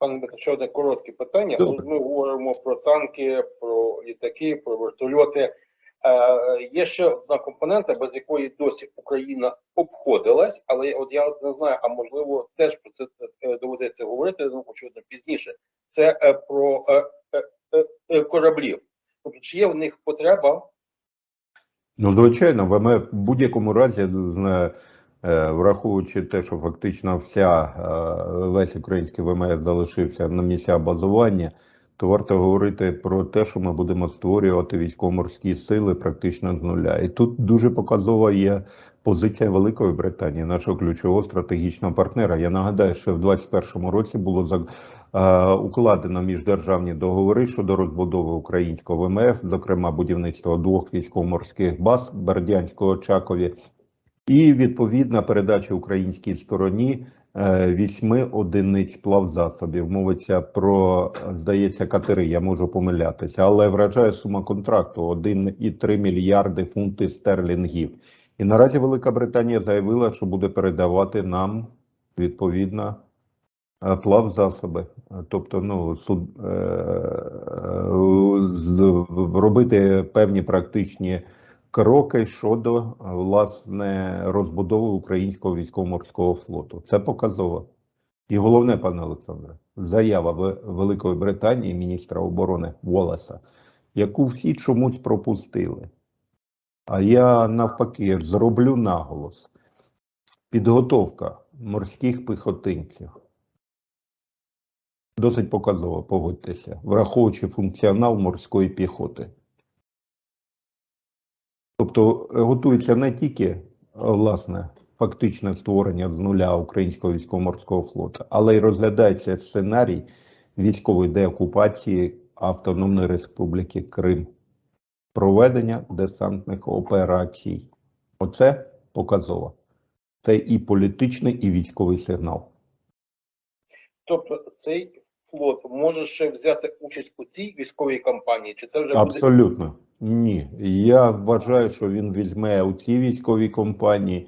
Пане ще одне коротке питання. Добре. Ми говоримо про танки, про літаки, про вертольоти. Е, є ще одна компонента, без якої досі Україна обходилась, але я- от я не знаю, а можливо теж про це е, доведеться говорити, ну очевидно пізніше. Це е, про е, е, е, е, кораблів. Тобто, чи є в них потреба Ну, звичайно, в будь-якому разі, враховуючи те, що фактично вся е, весь український ВМФ залишився на місця базування, то варто говорити про те, що ми будемо створювати військово-морські сили практично з нуля. І тут дуже показова є позиція Великої Британії, нашого ключового стратегічного партнера. Я нагадаю, що в 2021 році було е, укладено міждержавні договори щодо розбудови українського ВМФ, зокрема будівництва двох військово-морських баз Бердянського Очакові, і відповідна передача українській стороні е, вісьми одиниць плавзасобів. Мовиться про, е, здається, катери. Я можу помилятися, але вражає сума контракту 1,3 мільярди фунти стерлінгів. І наразі Велика Британія заявила, що буде передавати нам відповідно е, плавзасоби. Е, Тобто, ну суд е, з- робити певні практичні кроки щодо е, власне розбудови українського військово-морського флоту. Це показово. І головне, пане Олександре, заява Великої Британії, міністра оборони Волеса, яку всі чомусь пропустили. А я навпаки зроблю наголос: підготовка морських піхотинців. Досить показово, погодьтеся, враховуючи функціонал морської піхоти. Тобто е, готується не тільки е, власне фактичне створення з нуля українського військово-морського флоту, але й розглядається сценарій військової деокупації Автономної Республіки Крим, проведення десантних операцій. Оце показово. Це і політичний, і військовий сигнал. Тобто цей флот може ще взяти участь у цій військовій кампанії, чи це вже буде Абсолютно ні. Я вважаю, що він візьме у цій військовій компанії.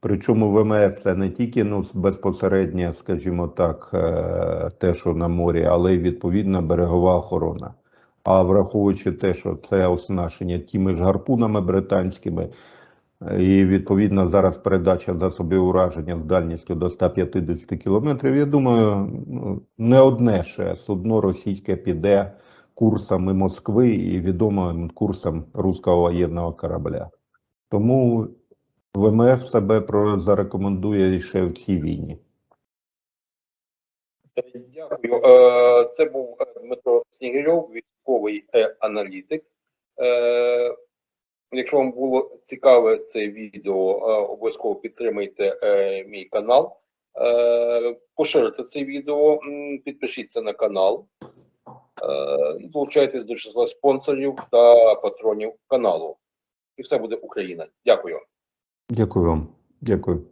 Причому ВМФ це не тільки ну, безпосередньо, скажімо так, е, те, що на морі, але й відповідна берегова охорона. А враховуючи те, що це оснащення тими ж гарпунами британськими, і відповідно зараз передача засобів ураження з дальністю до 150 кілометрів, я думаю, ну, не одне ще судно російське піде курсами Москви і відомим курсом руського воєнного корабля. Тому ВМФ себе зарекомендує ще в цій війні. Дякую. Е, Це був е, Дмитро Снігирьов, військовий е, аналітик. Якщо вам було цікаве це відео, обов'язково підтримайте мій канал. Поширте це відео, підпишіться на канал і долучайтесь до числа спонсорів та патронів каналу. І все буде Україна. Дякую. Дякую вам. Дякую.